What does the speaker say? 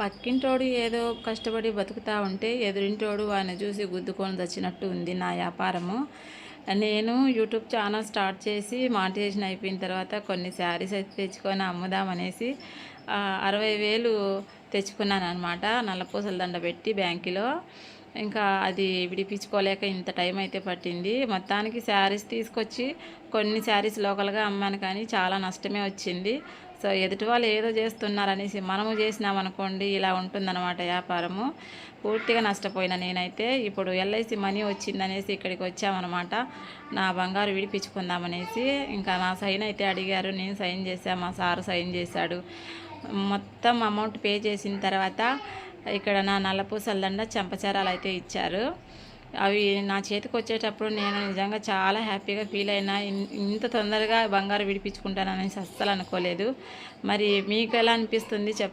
పక్కింటోడు ఏదో కష్టపడి బతుకుతా ఉంటే ఎదురింటోడు ఆయన చూసి గుద్దుకొని తెచ్చినట్టు ఉంది నా వ్యాపారము. నేను యూట్యూబ్ ఛానల్ స్టార్ట్ చేసి మానిటైజేషన్ అయిపోయిన తర్వాత కొన్ని శారీస్ అయితే తెచ్చుకొని అమ్ముదామనేసి అరవై వేలు తెచ్చుకున్నాను అనమాట నల్లపూసల దండ పెట్టి బ్యాంకులో. ఇంకా అది విడిపించుకోలేక ఇంత టైం అయితే పట్టింది. మొత్తానికి శారీస్ తీసుకొచ్చి కొన్ని శారీస్ లోకల్గా అమ్మాను కానీ చాలా నష్టమే వచ్చింది. సో ఎదుటి వాళ్ళు ఏదో చేస్తున్నారనేసి మనము చేసినామనుకోండి ఇలా ఉంటుందన్నమాట వ్యాపారము. పూర్తిగా నష్టపోయిన నేనైతే ఇప్పుడు ఎల్ఐసి మనీ వచ్చిందనేసి ఇక్కడికి వచ్చామన్నమాట. నా బంగారు విడిపించుకుందామనేసి ఇంకా నా సైన్ అయితే అడిగారు. నేను సైన్ చేశాను మా సారు సైన్ చేశాడు. మొత్తం అమౌంట్ పే చేసిన తర్వాత ఇక్కడ నా నల్లపూసల దండ చెంపచారాలు అయితే ఇచ్చారు. అవి నా చేతికి వచ్చేటప్పుడు నేను నిజంగా చాలా హ్యాపీగా ఫీల్ అయినా ఇంత తొందరగా బంగారు విడిపించుకుంటాననేసి అస్సలు అనుకోలేదు. మరి మీకు ఎలా అనిపిస్తుంది చెప్